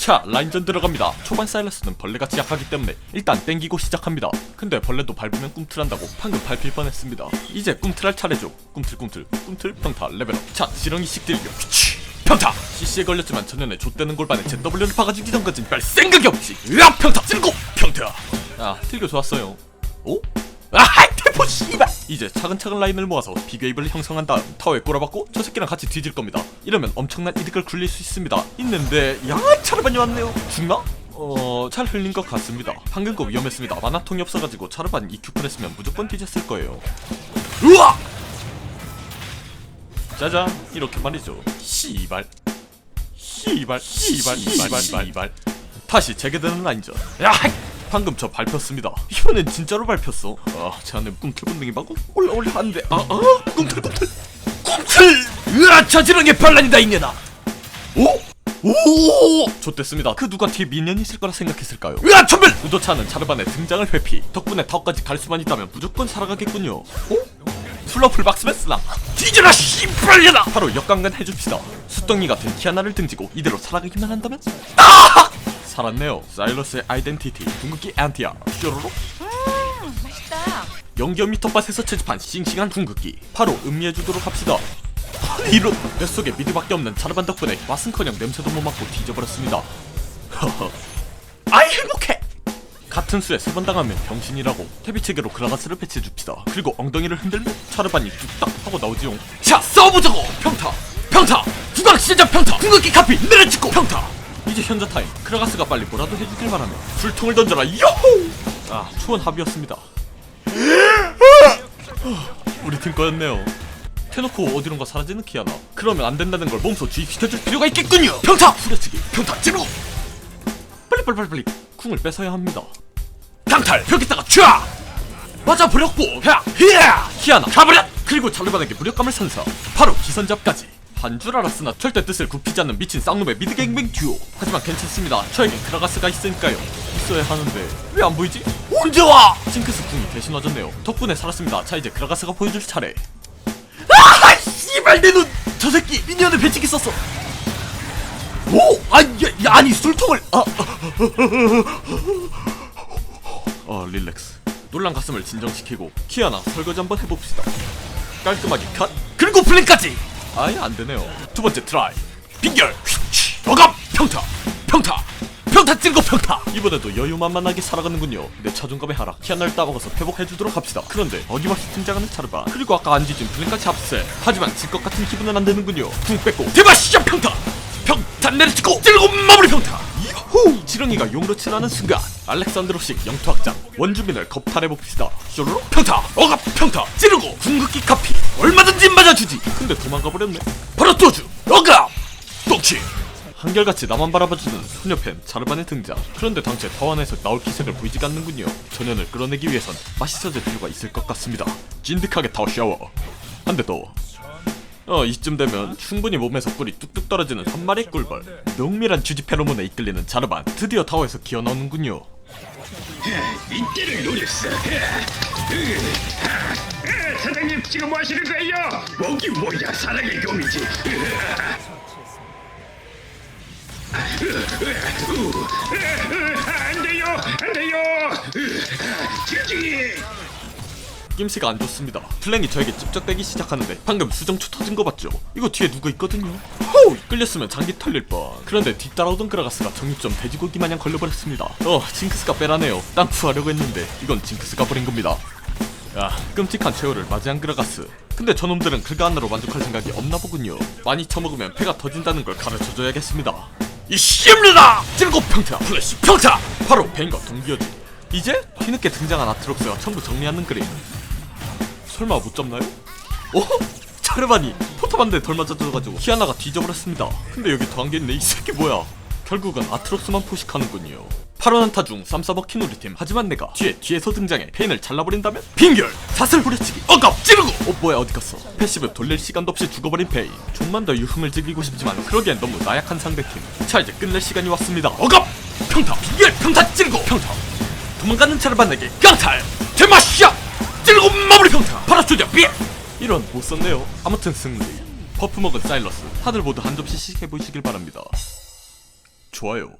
자 라인전 들어갑니다. 초반 사일러스는 벌레같이 약하기 때문에 일단 땡기고 시작합니다. 근데 벌레도 밟으면 꿈틀한다고 방금 밟힐 뻔했습니다. 이제 꿈틀할 차례죠. 꿈틀 꿈틀 꿈틀 평타 레벨업. 자 지렁이씩 들려 피치. 평타! CC에 걸렸지만 전년에 좆되는 골반에 ZW를 박아주기 전까진 별 생각이 없지 으악! 평타! 찔고! 평타! 아 틀교 좋았어요. 오? 아하 태포 씨발. 이제 차근차근 라인을 모아서 비교입을 형성한 다음 타워에 꼬라박고 저 새끼랑 같이 뒤질 겁니다. 이러면 엄청난 이득을 굴릴 수 있습니다. 있는데 야 차르반이 왔네요. 죽나? 어... 잘 흘린 것 같습니다. 방금 거 위험했습니다. 만화통이 없어가지고 차르반 EQ폰 했으면 무조건 뒤졌을 거예요. 우와! 짜잔. 이렇게 말이죠. 씨발. 씨발 씨발 씨발 씨발. 다시 재개되는 라인전. 야 방금 저 밟혔습니다 이번엔 진짜로 밟혔어 아 제 안에 꿈틀분등이 막 올라 올라 하는데 아아 꿈틀 꿈틀 으아 저지렁이 반란이다 이년아 오? 오! 좋댔습니다. 그 누가 뒤에 미니언이 있을 거라 생각했을까요? 으아 천별! 의도차는 자르반의 등장을 회피. 덕분에 타워까지 갈 수만 있다면 무조건 살아가겠군요. 어? 슬러플 박스맨스나 뒤져라 씨발려나 바로 역강간 해줍시다. 수덩이 같은 키아나를 등지고 이대로 살아가기만 한다면? 아! 살았네요. 사일러스의 아이덴티티 궁극기 안티아 뾰로로. 맛있다. 연기어 미터밭에서 채집한 싱싱한 궁극기. 바로 음미해주도록 합시다. 이런 뱃속에 미드밖에 없는 자르반 덕분에 맛은커녕 냄새도 못 맡고 뒤져버렸습니다. 허허. 아이 행복해! 같은 수에 세 번 당하면 병신이라고 태비체계로 그라가스를 배치해줍시다. 그리고 엉덩이를 흔들면 차르반이 뚝딱 하고 나오지용. 자 싸워보자고! 평타! 평타! 두강 시작! 평타! 궁극기 카피! 내려찍고! 평타 이제 현자 타임. 크라가스가 빨리 뭐라도 해주길 바라며 불통을 던져라. 요호! 아 추원 합이었습니다. 우리 팀 거였네요. 태놓고 어디론가 사라지는 키아나. 그러면 안 된다는 걸 몸소 주입시켜줄 필요가 있겠군요. 평타! 후려치기, 평타 찌르고. 빨리 빨리 빨리 빨리 궁을 뺏어야 합니다. 강탈! 벽에다가 촤! 맞아 버렸고 야 히야! 키아나 가버려 그리고 자르반에게 무력감을 선사. 바로 기선잡까지 한줄 알았으나 절대 뜻을 굽히지 않는 미친 쌍놈의 미드갱뱅 듀오. 하지만 괜찮습니다. 저에겐 크라가스가 있으니까요. 있어야 하는데. 왜 안 보이지? 언제 와? 징크스 궁이 대신 와줬네요. 덕분에 살았습니다. 자 이제 크라가스가 보여줄 차례. 아 씨발 내 눈! 저 새끼 미니언을 배치기 썼어. 오! 아, 야, 야, 아니 술통을. 아, 어 릴렉스. 놀란 가슴을 진정시키고 키아나 설거지 한번 해봅시다. 깔끔하게 컷 그리고 플랜까지 아예 안 되네요. 두 번째 트라이. 빙결. 어감. 평타. 평타. 평타 찔고 평타. 이번에도 여유만만하게 살아가는군요. 내 자존감의 하락. 키아나를 따먹어서 회복해주도록 합시다. 그런데 어김없이 등장하는 차르바. 그리고 아까 안 지진 플랜까지 합세. 하지만 질 것 같은 기분은 안 되는군요. 궁 뺏고. 대박 시작 평타. 평타 내려찍고. 찔고 마무리 평타. 후 지렁이가 용으로 치라는 순간. 알렉산드로식 영토학장 원주민을 겁탈해봅시다. 쇼로로 평타 어갑 평타 찌르고 궁극기 카피. 얼마든지 맞아주지. 근데 도망가버렸네. 바로 또주 어갑 똥치! 한결같이 나만 바라봐주는 소녀팬 자르반의 등장. 그런데 당최 타원에서 나올 기색을 보이지가 않는군요. 전연을 끌어내기 위해선 맛있어질 필요가 있을 것 같습니다. 진득하게 타워 샤워. 한 대 더 어 이쯤 되면 충분히 몸에서 꿀이 뚝뚝 떨어지는 한 마리 꿀벌 농밀한 주지 페로몬에 이끌리는 자르반 드디어 타워에서 기어 나오는군요 이때를 노렸어. 사장님 지금 뭐 하시는 거예요? 목이 뭐야 사랑의 검이지. 안 돼요, 안 돼요. 지지. 낌새가 안 좋습니다. 플랭이 저에게 찝적대기 시작하는데 방금 수정초 터진 거 봤죠? 이거 뒤에 누가 있거든요. 호우! 끌렸으면 장기 털릴 뻔. 그런데 뒤따라오던 그라가스가 정육점 돼지고기 마냥 걸려버렸습니다. 어 징크스가 빼라네요. 땅 구하려고 했는데 이건 징크스가 버린 겁니다. 야 끔찍한 최후를 맞이한 그라가스. 근데 저놈들은 그가 하나로 만족할 생각이 없나 보군요. 많이 처먹으면 폐가 터진다는 걸 가르쳐줘야겠습니다. 이 씨입니다! 찔고 평타 플래시 평타! 바로 베인과 동기어지. 이제 뒤늦게 등장한 아트록스가 전부 정리하는 그림 설마 못 잡나요? 어? 차르바니 포토반대에 덜 맞아줘가지고 키아나가 뒤져버렸습니다. 근데 여기 더한 게 있네 이 새끼 뭐야? 결국은 아트록스만 포식하는군요. 8원한타 중 쌈싸먹힌 우리 팀. 하지만 내가 뒤에 뒤에서 등장해 페인을 잘라버린다면 빙결! 사슬 후려치기! 억압! 찌르고! 어 뭐야 어디 갔어? 패시브 돌릴 시간도 없이 죽어버린 페인. 좀만 더 유흥을 즐기고 싶지만 그러기엔 너무 나약한 상대팀. 자 이제 끝낼 시간이 왔습니다. 억압! 평타! 빙결! 평타! 찌르고! 평타! 도망가는 차르반에게 강탈 대마시야 찔고 마무리 파라쇼자 삐! 이런 못 썼네요. 아무튼 승리. 버프 먹은 사일러스. 다들 모두 한 점씩씩 해보시길 바랍니다. 좋아요